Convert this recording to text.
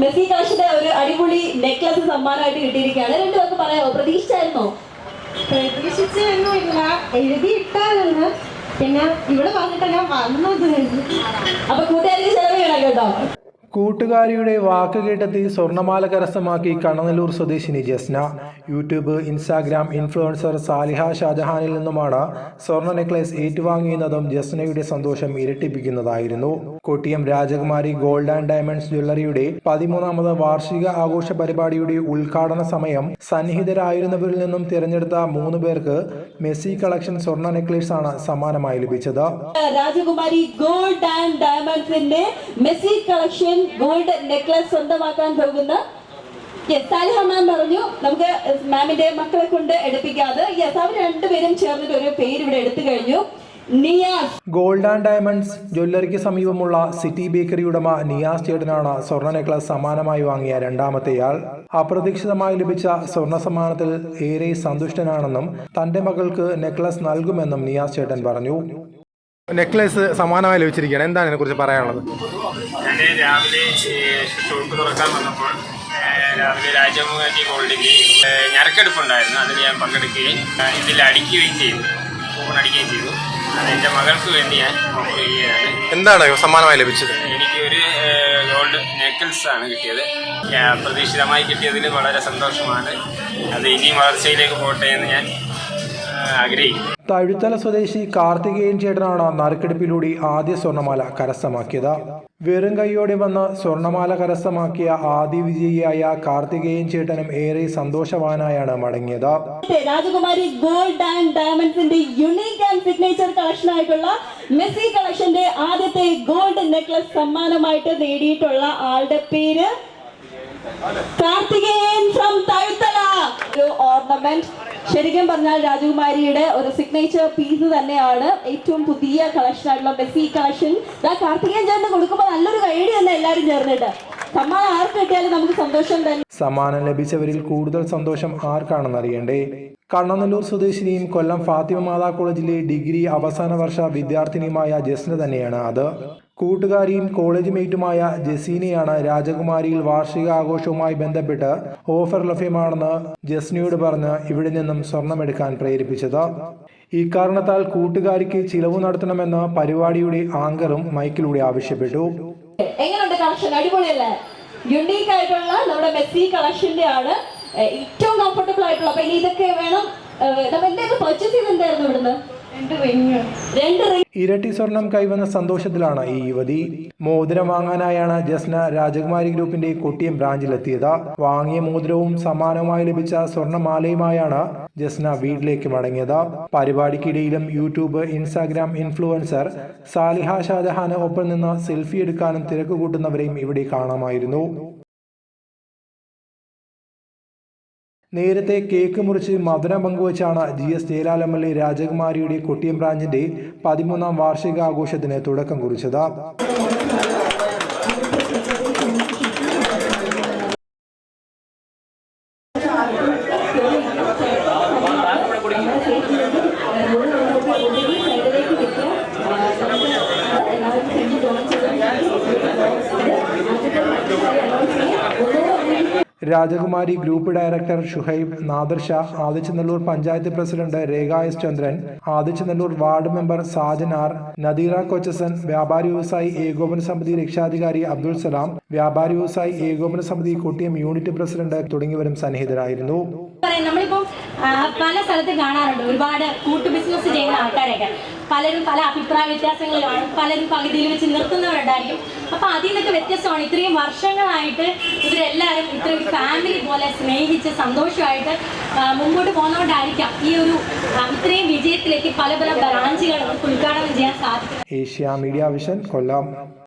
Messi കാശിന്റെ ഒരു അടിപൊളി നെക്ലസ് സമ്മാനമായിട്ട് കിട്ടിയിരിക്കുകയാണ്. രണ്ടു പേർക്ക് പറയാമോ? പ്രതീക്ഷിച്ചായിരുന്നോ? പ്രതീക്ഷിച്ചൊന്നുമില്ല എഴുതിയിട്ടാണ് പിന്നെ ഇവിടെ പറഞ്ഞിട്ട് ഞാൻ വന്നത് അപ്പൊ കൂട്ടുകാർക്ക് ചെലവ് ചെയ്യണം കേട്ടോ. കൂട്ടുകാരിയുടെ വാക്ക് കേട്ടെത്തി സ്വർണമാല കരസ്ഥമാക്കി കണനല്ലൂർ സ്വദേശിനി Jasna. YouTube Instagram influencer Saliha ഷാജഹാനിൽ നിന്നുമാണ് സ്വർണ നെക്ലേസ് ഏറ്റുവാങ്ങിയെന്നതും ജസ്നയുടെ സന്തോഷം ഇരട്ടിപ്പിക്കുന്നതായിരുന്നു. Kottiyam Rajakumari gold and diamonds ജ്വല്ലറിയുടെ പതിമൂന്നാമത് വാർഷിക ആഘോഷ പരിപാടിയുടെ ഉദ്ഘാടന സമയം സന്നിഹിതരായിരുന്നവരിൽ നിന്നും തിരഞ്ഞെടുത്ത മൂന്ന് പേർക്ക് മെസ്സി കളക്ഷൻ സ്വർണ നെക്ലേസ് ആണ് സമ്മാനമായി ലഭിച്ചത്. രാജകുമാരി ഗോൾഡ് ആൻഡ് ഡയമണ്ട്സിന്റെ മെസ്സി കളക്ഷൻ ഗോൾഡ് നെക്ലസ് സ്വന്തമാക്കാൻ പോകുന്ന സാലിഹ മാം പറഞ്ഞു നമുക്ക് മാമിന്റെ മക്കളെ കൊണ്ട് എടുപ്പിക്കാതെ. യെസ് അവർ രണ്ടുപേരും ചേർന്നിട്ട് ഒരു പേര് ഇവിടെ എടുത്തു കഴിഞ്ഞു. ഗോൾഡ് ആൻഡ് ഡയമണ്ട്സ് ജ്വല്ലറിക്ക് സമീപമുള്ള സിറ്റി ബേക്കറി ഉടമ നിയാസ് ചേട്ടനാണ് സ്വർണ നെക്ലസ് സമ്മാനമായി വാങ്ങിയ രണ്ടാമത്തെയാൾ അപ്രതീക്ഷിതമായി ലഭിച്ച സ്വർണ സമ്മാനത്തിൽ ഏറെ സന്തുഷ്ടനാണെന്നും തന്റെ മകൾക്ക് നെക്ലസ് നൽകുമെന്നും നിയാസ് ചേട്ടൻ പറഞ്ഞു. നെക്ലസ് സമാനമായി ലഭിച്ചിരിക്കുകയാണ്. എന്താണ് ഇതിനെക്കുറിച്ച് പറയാനുള്ളത്? ഞാൻ രാവിലെ ഷോപ്പ് തുറക്കാൻ വന്നപ്പോൾ രാവിലെ രാജമൂഹത്തി ഗോൾഡിന് ഏഹ്, ഞരക്കെടുപ്പുണ്ടായിരുന്നു. അതിൽ ഞാൻ പങ്കെടുക്കുകയും ഇതിൽ അടിക്കുകയും ചെയ്തു. ഫോൺ അടിക്കുകയും ചെയ്തു. അത് എന്റെ മകൾക്ക് വേണ്ടി ഞാൻ ഓഫർ ചെയ്യുകയാണ് എന്താണ് സമ്മാനമായി ലഭിച്ചത്? എനിക്ക് ഒരു ഗോൾഡ് നെക്കിൾസ് ആണ് കിട്ടിയത്. പ്രതീക്ഷിതമായി കിട്ടിയതിൽ വളരെ സന്തോഷമാണ്. അത് ഇനിയും വളർച്ചയിലേക്ക് പോട്ടെ എന്ന് ഞാൻ ആഗ്രഹിക്കുന്നു. തഴുത്തല സ്വദേശി കാർത്തികേയൻ ചേട്ടനാണ് നറുക്കെടുപ്പിലൂടെ ആദ്യ സ്വർണമാല കരസ്ഥമാക്കിയത്. വെറും കൈയോടെ വന്ന് സ്വർണമാല കരസ്ഥമാക്കിയ ആദ്യ വിജയിയായ കാർത്തികേയൻ ചേട്ടനും ഏറെ സന്തോഷവാനായാണ് മടങ്ങിയത്. രാജകുമാരി ഗോൾഡ് ആൻഡ് ഡയമണ്ട്സിന്റെ യുണീക് ആൻഡ് സിഗ്നേച്ചർ കളക്ഷൻ ആയിട്ടുള്ള മെസ്സി കളക്ഷന്റെ ആദ്യത്തെ ഗോൾഡ് നെക്ലസ് സമ്മാനമായിട്ട് നേടിയിട്ടുള്ള ആളുടെ പേര് കാർത്തികേയൻ ഫ്രം തഴുത്തല. ഒരു ഓർണമെന്റ് ശരിക്കും പറഞ്ഞാൽ രാജകുമാരിയുടെ ഒരു സിഗ്നേച്ചർ പീസ് തന്നെയാണ് ഏറ്റവും പുതിയ കളക്ഷൻ ആയിട്ടുള്ള ബെസ്സി കളക്ഷൻ കാർത്തികേയൻ ചേർന്ന് കൊടുക്കുമ്പോൾ നല്ലൊരു കൈഡി തന്നെ എല്ലാവരും ചേർന്നിട്ട്. സമ്മാനം നമുക്ക് സന്തോഷം തന്നെ. ലഭിച്ചവരിൽ കൂടുതൽ സന്തോഷം ആർക്കാണെന്നറിയണ്ടേ കണ്ണനല്ലൂർ സ്വദേശിനിയും കൊല്ലം ഫാത്തിമ മാതാ കോളേജിലെ ഡിഗ്രി അവസാന വർഷ വിദ്യാർത്ഥിനിയുമായ ജസ്ന തന്നെയാണ് അത്. കൂട്ടുകാരിയും കോളേജ് മേറ്റുമായ ജസീനയാണ് രാജകുമാരിയിൽ വാർഷിക ആഘോഷവുമായി ബന്ധപ്പെട്ട് ഓഫർ ലഭ്യമാണെന്ന് ജസ്നയോട് പറഞ്ഞ് ഇവിടെ നിന്നും സ്വർണമെടുക്കാൻ പ്രേരിപ്പിച്ചത്. ഇക്കാരണത്താൽ കൂട്ടുകാരിക്ക് ചിലവ് നടത്തണമെന്ന് പരിപാടിയുടെ ആങ്കറും മൈക്കിലൂടെ ആവശ്യപ്പെട്ടു. എങ്ങനെയുണ്ട് കളക്ഷൻ അടിപൊളിയല്ലേ? യുണീക്ക് ആയിട്ടുള്ള നമ്മുടെ മെസ്സി കളക്ഷന്റെ ആണ് ഏറ്റവും കംഫർട്ടബിൾ ആയിട്ടുള്ള. അപ്പൊ ഇനി ഇതൊക്കെ വേണം എന്തൊക്കെ പർച്ചേസ് ചെയ്തെന്തായിരുന്നു ഇവിടുന്ന്? ഇരട്ടി സ്വർണം കൈവന്ന സന്തോഷത്തിലാണ് ഈ യുവതി. മോതിരം വാങ്ങാനായാണ് ജസ്ന രാജകുമാരി ഗ്രൂപ്പിന്റെ കൊട്ടിയം ബ്രാഞ്ചിലെത്തിയത്. വാങ്ങിയ മോതിരവും സമ്മാനവുമായി ലഭിച്ച സ്വർണമാലയുമായാണ് ജസ്ന വീട്ടിലേക്ക് മടങ്ങിയത്. പരിപാടിക്കിടയിലും യൂട്യൂബ് ഇൻസ്റ്റാഗ്രാം ഇൻഫ്ലുവൻസർ സാലിഹ ഷാജഹാന് ഒപ്പം നിന്ന് സെൽഫി എടുക്കാനും തിരക്ക് കൂട്ടുന്നവരെയും ഇവിടെ കാണാമായിരുന്നു. നേരത്തെ കേക്ക് മുറിച്ച് മധുരം പങ്കുവച്ചാണ് G S Jayalal M L A രാജകുമാരിയുടെ Kottiyam ബ്രാഞ്ചിന്റെ പതിമൂന്നാം വാർഷികാഘോഷത്തിന് തുടക്കം കുറിച്ചത്. Rajakumari group director Shuhaib Nadir Shah Adichanallur panchayat president Rekha S Chandran Adichanallur ward member Sajan R Nadeera കൊച്ചസൻ വ്യാപാരി വ്യവസായി ഏകോപന സമിതി രക്ഷാധികാരി അബ്ദുൾ സലാം വ്യാപാരി വ്യവസായി ഏകോപന സമിതി കൊട്ടിയം യൂണിറ്റ് പ്രസിഡന്റ് തുടങ്ങിയവരും സന്നിഹിതരായിരുന്നു. പല സ്ഥലത്ത് കാണാറുണ്ട്. ഒരുപാട് കൂട്ടു ബിസിനസ് ചെയ്യുന്ന ആൾക്കാരൊക്കെ പലരും പല അഭിപ്രായ വ്യത്യാസങ്ങളിലാണ് പലരും പകുതിയിൽ വെച്ച് നിർത്തുന്നവരുണ്ടായിരിക്കും. അപ്പൊ അതിൽ നിന്നൊക്കെ വ്യത്യസ്തമാണ്. ഇത്രയും വർഷങ്ങളായിട്ട് ഇവരെല്ലാവരും ഇത്രയും ഫാമിലി പോലെ സ്നേഹിച്ച് സന്തോഷമായിട്ട് മുമ്പോട്ട് പോകുന്നതുകൊണ്ടായിരിക്കാം ഈ ഒരു ഇത്രയും വിജയത്തിലേക്ക് പല പല ബ്രാഞ്ചുകൾ ഉദ്ഘാടനം ചെയ്യാൻ സാധിക്കും ഏഷ്യ മീഡിയ വിഷൻ കൊല്ലം.